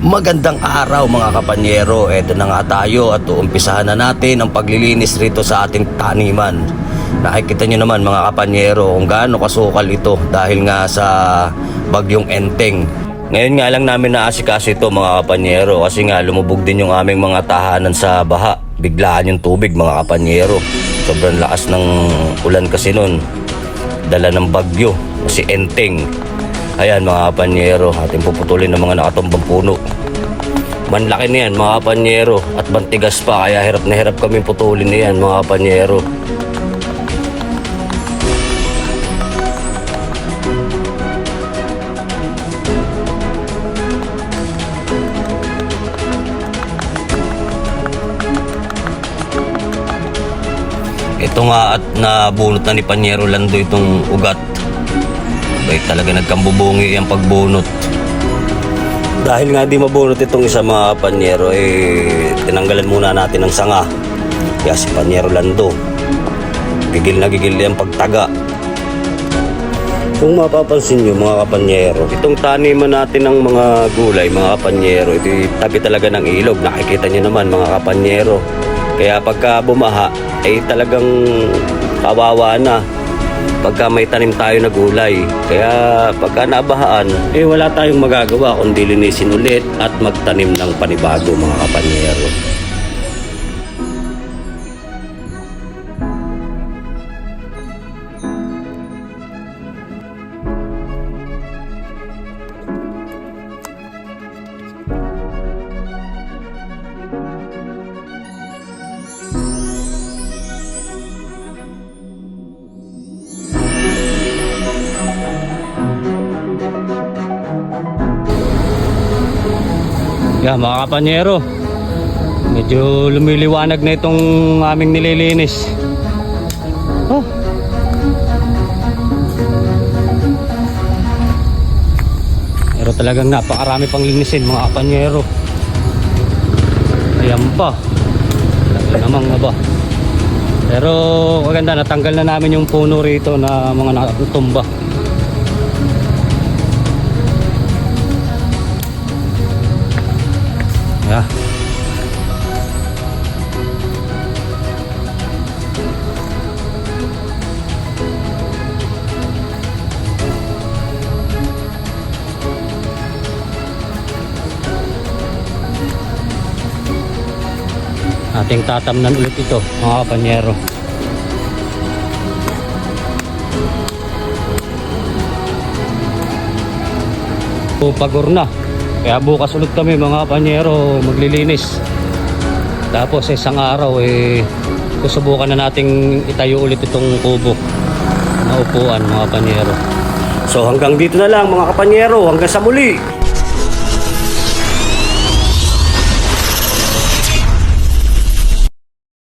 Magandang araw mga kapanyero. Eto na nga tayo at uumpisahan na natin ang paglilinis rito sa ating taniman. Nakikita nyo naman mga kapanyero kung gaano kasukal ito dahil nga sa bagyong enteng. Ngayon nga lang namin naasikaso ito mga kapanyero kasi nga lumubog din yung aming mga tahanan sa baha. Biglaan yung tubig mga kapanyero. Sobrang lakas ng ulan kasi nun. Dala ng bagyo si enteng. Ayan mga kapanyero, ating puputulin ng mga nakatumbang puno. Manlaki na yan mga kapanyero at bantigas pa kaya hirap na hirap kami putulin na yan mga kapanyero. Ito nga at nabunot na ni Panyero Lando itong ugat. Bait talaga nagkambubungi ang pagbunot. Dahil nga di mabunot itong isa mga Panyero, eh tinanggalan muna natin ng sanga. Kaya si Panyero Lando, gigil na gigil yung pagtaga. Kung mapapansin nyo mga kapanyero, itong taniman natin ng mga gulay, mga kapanyero, ito tabi talaga ng ilog. Nakikita nyo naman mga kapanyero. Kaya pagka bumaha, ay talagang kawawa na pagka may tanim tayo na gulay. Kaya pagka nabahaan, eh wala tayong magagawa kundi linisin ulit at magtanim ng panibago mga kapanyero. Yeah, mga kapanyero. Medyo lumiliwanag na itong aming nililinis. Oh. Pero talagang napakarami pang linisin mga kapanyero. Ayan pa. Talaga namang ba. Pero maganda natanggal na namin yung puno rito na mga natutumba. Yeah. Ating tatamnan ulit ito, mga kapanyero. Pagor na. Kaya bukas ulit kami mga kapanyero maglilinis. Tapos isang araw eh susubukan na nating itayo ulit itong kubo na upuan mga kapanyero. So hanggang dito na lang mga kapanyero. Hanggang sa muli.